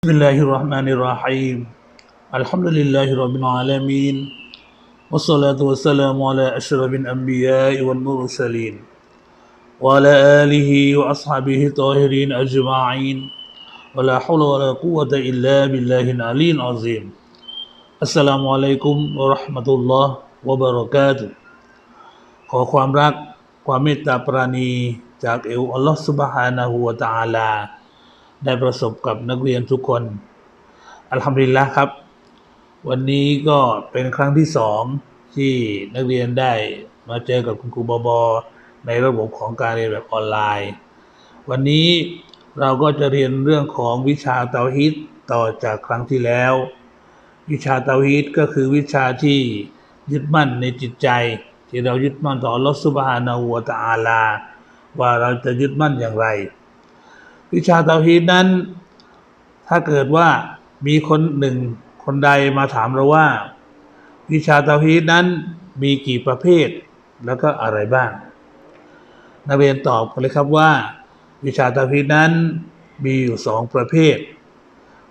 بسم الله الرحمن الرحيم الحمد لله رب العالمين والصلاة والسلام على أشرف الأنبياء والمرسلين وعلى آله وأصحابه الطاهرين أجمعين ولا حول ولا قوة إلا بالله العلي العظيم السلام عليكم ورحمة الله وبركاته ขอความรักความเมตตาปราณีจากเอวอัลลอฮฺสุบฮานะฮูวะตะอาลา ได้ประสบกับนักเรียนทุกคน อัลฮัมดุลิลละครับ วันนี้ก็เป็นครั้งที่สองที่นักเรียนได้มาเจอกับคุณครูบอบอในระบบของการเรียนแบบออนไลน์ วันนี้เราก็จะเรียนเรื่องของวิชาเตาฮิดต่อจากครั้งที่แล้ว วิชาเตาฮิดก็คือวิชาที่ยึดมั่นในจิตใจ ที่เรายึดมั่นต่อลอฮฺซุบฮานะฮูวตะอาลา ว่าเราจะยึดมั่นอย่างไร วิชาเตาฮีดนั้น ถ้าเกิดว่ามีคนหนึ่งคนใดมาถามเราว่า วิชาเตาฮีดนั้นมีกี่ประเภทแล้วก็อะไรบ้าง นักเรียนตอบกันเลยครับว่า วิชาเตาฮีดนั้นมีอยู่สองประเภท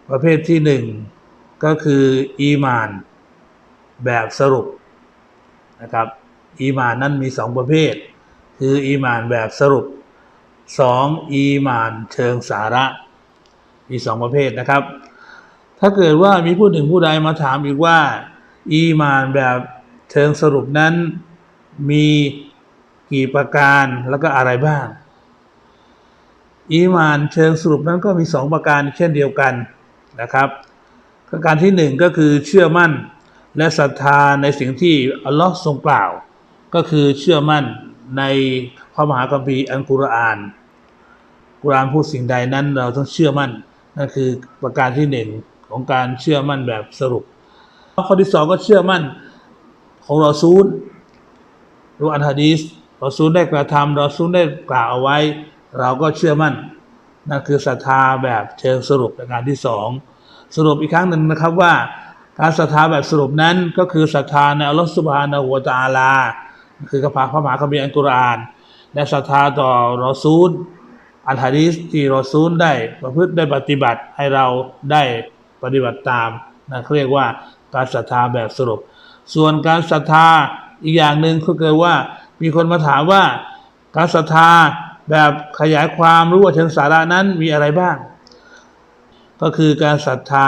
ประเภทที่หนึ่งก็คืออีมาน แบบสรุปนะครับอีมานนั้นมีสองประเภท คืออีมานแบบสรุป สองอีมานเชิงสาระมีสองประเภทนะครับ ถ้าเกิดว่ามีผู้หนึ่งผู้ใดมาถามอีกว่า อีมานแบบเชิงสรุปนั้นมีกี่ประการแล้วก็อะไรบ้าง อีมานเชิงสรุปนั้นก็มีสองประการเช่นเดียวกันนะครับประการที่หนึ่งก็คือเชื่อมั่นและศรัทธาในสิ่งที่อัลลอฮ์ทรงกล่าว ก็คือเชื่อมั่นในพระมหาคัมภีร์อัลกุรอาน กุรานพูดสิ่งใดนั้นเราต้องเชื่อมั่น นั่นคือประการที่หนึ่งของการเชื่อมั่นแบบสรุปข้อที่สองก็เชื่อมั่นของรอซูลรู้อันฮะดีสรอซูลได้กระทำรอซูลได้กล่าวเอาไว้ เราก็เชื่อมั่น นั่นคือศรัทธาแบบเชิงสรุปประการที่สองสรุปอีกครั้งหนึ่งนะครับว่าการศรัทธาแบบสรุปนั้นก็คือศรัทธาในอัลลอฮฺสุบฮานะฮูวตาลา คือกระพาพระมหาคัมภีร์อัลกุรอาน และศรัทธาต่อรอซูล อัลฮะดีสที่รอซูลได้ประพฤติได้ปฏิบัติให้เราได้ปฏิบัติตามนะเขาเรียกว่าการศรัทธาแบบสรุป ส่วนการศรัทธาอีกอย่างหนึ่งก็คือว่ามีคนมาถามว่าการศรัทธาแบบขยายความรู้ว่าเชิงสาระนั้นมีอะไรบ้าง ก็คือการศรัทธา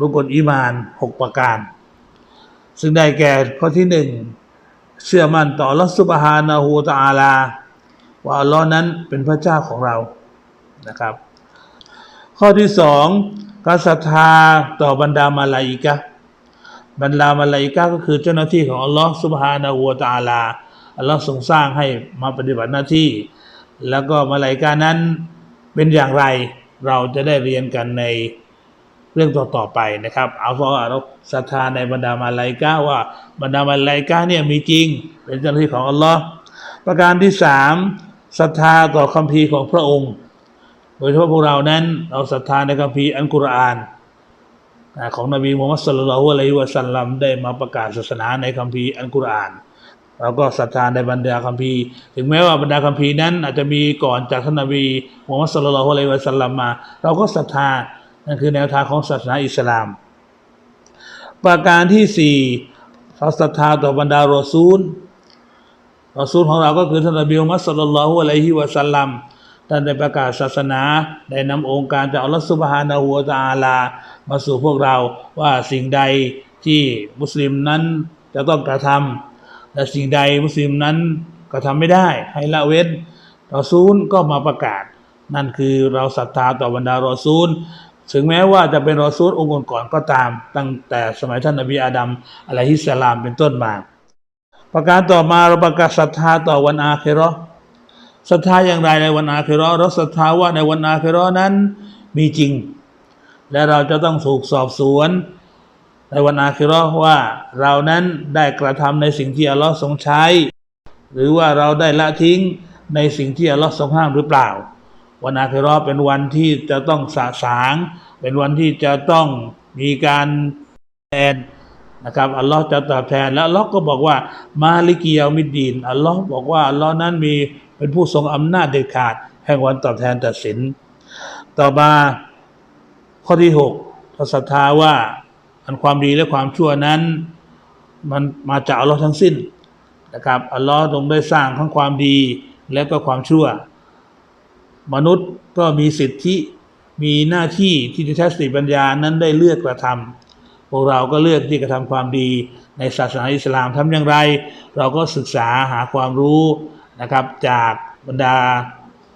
รุกลอิมานหกประการ ซึ่งได้แก่ข้อที่หนึ่งเชื่อมั่นต่อลอสุบฮานะฮูตะอาลา ว่าอัลลอฮ์นั้นเป็นพระเจ้าของเรานะครับ ข้อที่สองการศรัทธาต่อบรรดามาลาอิกะบรรดามาลาอิกะก็คือเจ้าหน้าที่ของอัลลอฮ์สุบฮานะฮูตาลาอัลลอฮ์ทรงสร้างให้มาปฏิบัติหน้าที่ แล้วก็มาลาอิกะนั้นเป็นอย่างไรเราจะได้เรียนกันในเรื่องต่อๆไปนะครับเอาเพราะเราศรัทธาในบรรดามาลาอิกะว่าบรรดามาลาอิกะเนี่ยมีจริง เป็นเจ้าหน้าที่ของอัลลอฮ์ประการที่สาม ศรัทธาต่อคัมภีร์ของพระองค์ โดยเฉพาะพวกเรานั้น เราศรัทธาในคัมภีร์อัลกุรอานของนบีมุฮัมมัดสุลลัลฮุอะลัยฮิวะสัลลัมได้มาประกาศศาสนาในคัมภีร์อัลกุรอานเราก็ศรัทธาในบรรดาคัมภีร์ ถึงแม้ว่าบรรดาคัมภีร์นั้น อาจจะมีก่อนจากท่านนบีมุฮัมมัดสุลลัลฮุอะลัยฮิวะสัลลัมมา เราก็ศรัทธานั่นคือแนวทางของศาสนาอิสลาม ประการที่สี่เราศรัทธาต่อบรรดารอซูล รอซูลของเราก็คือท่านนบีมุฮัมมัดสุลลัลฮุอะลัยฮิวะสัลลัมท่านได้ประกาศศาสนาได้นำองค์การจากอัลลอฮฺสุบฮานะฮูวตะอาลา มาสู่พวกเราว่าสิ่งใดที่มุสลิมนั้นจะต้องกระทำและสิ่งใดมุสลิมนั้นกระทำไม่ได้ ให้ละเว้นรอซูลก็มาประกาศ นั่นคือเราศรัทธาต่อบรรดารอซูลถึงแม้ว่าจะเป็นรอซูลองค์ก่อนก็ตาม ตั้งแต่สมัยท่านนบีอาดัมอะลัยฮิสสลามเป็นต้นมา ประการต่อมาเราประกาศศรัทธาต่อวันอาคิราะห์ศรัทธาอย่างไรในวันอาคิราะห์เราศรัทธาว่าในวันอาคิราะห์นั้นมีจริง และเราจะต้องถูกสอบสวนในวันอาคิราะห์ว่าเรานั้นได้กระทำในสิ่งที่อัลลอฮ์ทรงใช้ หรือว่าเราได้ละทิ้งในสิ่งที่อัลลอฮ์ทรงห้ามหรือเปล่า วันอาคิราะห์เป็นวันที่จะต้องสะสาง เป็นวันที่จะต้องมีการแทน นะครับอัลลอฮ์จะตอบแทนและอัลลอฮ์ก็บอกว่ามาลิกิยามิดดีนอัลลอฮ์บอกว่าอัลลอฮ์นั้นมีเป็นผู้ทรงอำนาจเด็ดขาด แห่งวันตอบแทนตัดสิน ต่อมาข้อที่หกเราศรัทธาว่าอันความดีและความชั่วนั้น มันมาจากอัลลอฮ์ทั้งสิ้นนะครับอัลลอฮ์ทรงได้สร้างทั้งความดีและก็ความชั่ว มนุษย์ก็มีสิทธิมีหน้าที่ที่จะใช้สติปัญญานั้นได้เลือกกระทำ พวกเราก็เลือกที่กระทำความดีในศาสนาอิสลามทำอย่างไร เราก็ศึกษาหาความรู้นะครับจากบรรดา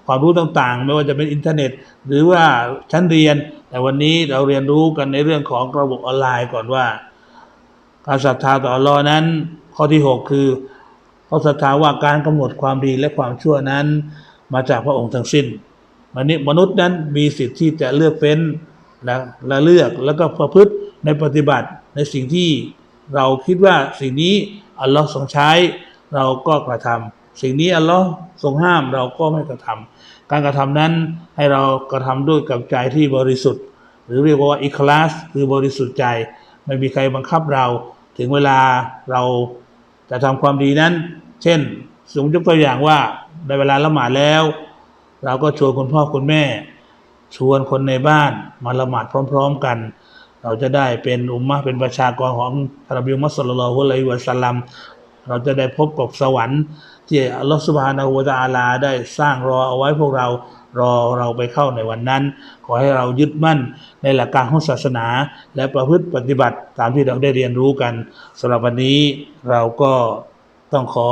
ความรู้ต่างๆ ไม่ว่าจะเป็นอินเทอร์เน็ต หรือว่าชั้นเรียน แต่วันนี้เราเรียนรู้กันในเรื่องของระบบออนไลน์ก่อนว่า การศรัทธาต่ออัลลอฮ์นั้น ข้อที่ 6 คือเขาศรัทธาว่าการกำหนดความดีและความชั่วนั้น มาจากพระองค์ทั้งสิ้นมนุษย์มนุษย์นั้นมีสิทธิ์ที่จะเลือกเฟ้นและและเลือกแล้วก็ประพฤติ ในปฏิบัติในสิ่งที่เราคิดว่าสิ่งนี้อัลลอฮ์ทรงใช้เราก็กระทำสิ่งนี้อัลลอฮ์ทรงห้ามเราก็ไม่กระทำการกระทำนั้นให้เรากระทำด้วยกับใจที่บริสุทธิ์ หรือเรียกว่าอิคลาสคือบริสุทธิ์ใจ ไม่มีใครบังคับเรา ถึงเวลาเราจะทำความดีนั้น เช่นสมมติยกตัวอย่างว่าในเวลาละหมาดแล้ว เราก็ชวนคุณพ่อคุณแม่ ชวนคนในบ้านมาละหมาดพร้อม ๆ กัน เราจะได้เป็นอุมมะเป็นประชากรของท่านนบีมุฮัมมัดสุลลัลลอฮุอะลัยฮิวะสัลลัมเราจะได้พบกับสวรรค์ที่อัลลอฮฺสุบฮานาหูวะตะอาลาได้สร้างรอเอาไว้พวกเรารอเราไปเข้าในวันนั้น ขอให้เรายึดมั่นในหลักการของศาสนา และประพฤติปฏิบัติตามที่เราได้เรียนรู้กันสำหรับวันนี้เราก็ต้องขอ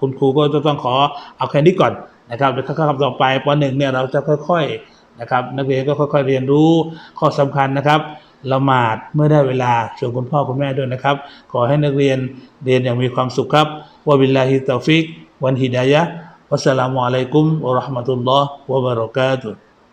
คุณครูก็จะต้องขอเอาแค่นี้ก่อนนะครับเดี๋ยวข้อคำต่อไปปหนึ่งเนี่ยเราจะค่อยๆนะครับนักเรียนก็ค่อย ๆ เรียนรู้ข้อสำคัญนะครับ ละหมาดเมื่อได้เวลาชวนคุณพ่อคุณแม่ด้วยนะครับ ขอให้นักเรียนเรียนอย่างมีความสุขครับวะบิลลาฮิตตอฟิกวันฮิดายะวัสสลามุอะลัยกุมวะเราะห์มะตุลลอฮ์วะบะเราะกาตุฮ์